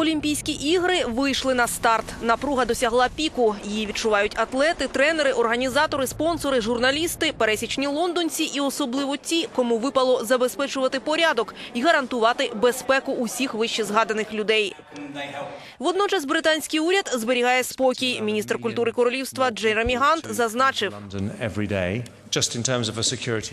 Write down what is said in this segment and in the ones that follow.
Олімпійські ігри вийшли на старт. Напруга досягла піку. Її відчувають атлети, тренери, організатори, спонсори, журналісти, пересічні лондонці і особливо ті, кому випало забезпечувати порядок і гарантувати безпеку усіх вище згаданих людей. Водночас британський уряд зберігає спокій. Міністр культури королівства Джеремі Гант зазначив.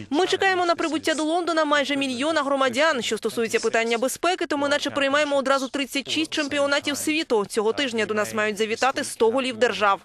Ми чекаємо на прибуття до Лондона майже мільйона громадян. Що стосується питання безпеки, то ми наче приймаємо одразу 36 чемпіонатів світу. Цього тижня до нас мають завітати 100 голів держав.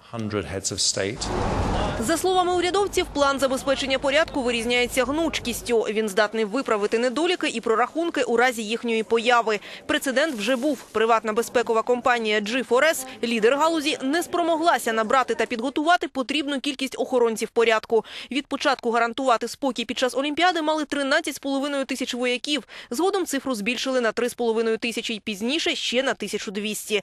100 heads of state. За словами урядовців, план забезпечення порядку вирізняється гнучкістю. Він здатний виправити недоліки і прорахунки у разі їхньої появи. Прецедент вже був. Приватна безпекова компанія G4S, лідер галузі, не спромоглася набрати та підготувати потрібну кількість охоронців порядку. Від початку гарантувати спокій під час Олімпіади мали 13,5 тисяч вояків. Згодом цифру збільшили на 3,5 тисячі і пізніше ще на 1200.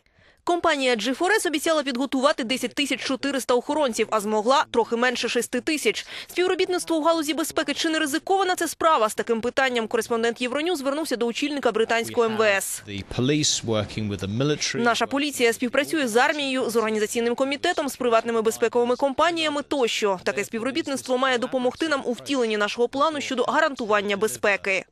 Компанія G4S обіцяла підготувати 10 тисяч 400 охоронців, а змогла трохи менше 6 тисяч. Співробітництво у галузі безпеки чи не ризикована це справа? З таким питанням кореспондент Євроню звернувся до очільника британського МВС. Наша поліція співпрацює з армією, з організаційним комітетом, з приватними безпековими компаніями тощо. Таке співробітництво має допомогти нам у втіленні нашого плану щодо гарантування безпеки.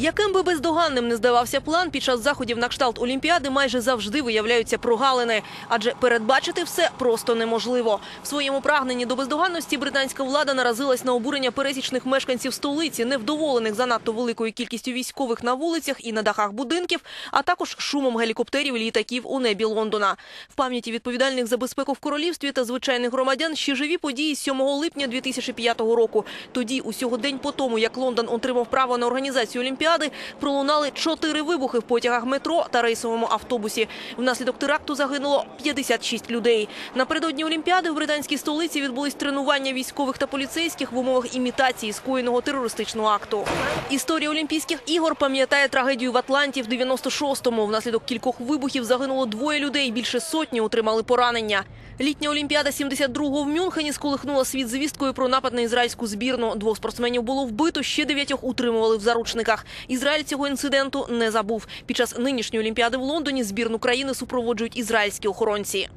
Яким би бездоганним не здавався план, під час заходів на кшталт Олімпіади майже завжди виявляються прогалини, адже передбачити все просто неможливо. В своєму прагненні до бездоганності британська влада наразилась на обурення пересічних мешканців столиці, невдоволених занадто великою кількістю військових на вулицях і на дахах будинків, а також шумом гелікоптерів і літаків у небі Лондона. В пам'яті відповідальних за безпеку в королівстві та звичайних громадян ще живі події 7 липня 2005 року. Тоді, усього день по тому, як Лондон отримав право на організацію Олімпіади, пролунали чотири вибухи в потягах метро та рейсовому автобусі. Внаслідок теракту загинуло 56 людей. Напередодні Олімпіади в британській столиці відбулись тренування військових та поліцейських в умовах імітації скоєного терористичного акту. Історія Олімпійських ігор пам'ятає трагедію в Атланті в 96-му. Внаслідок кількох вибухів загинуло двоє людей, більше сотні отримали поранення. Літня Олімпіада 72-го в Мюнхені сколихнула світ звісткою про напад на ізраїльську збірну. Двох спортсменів було вбито, ще дев'ятьох утримували в заручниках. Ізраїль інциденту не забув. Під час нинішньої Олімпіади в Лондоні збірну країни супроводжують ізраїльські охоронці.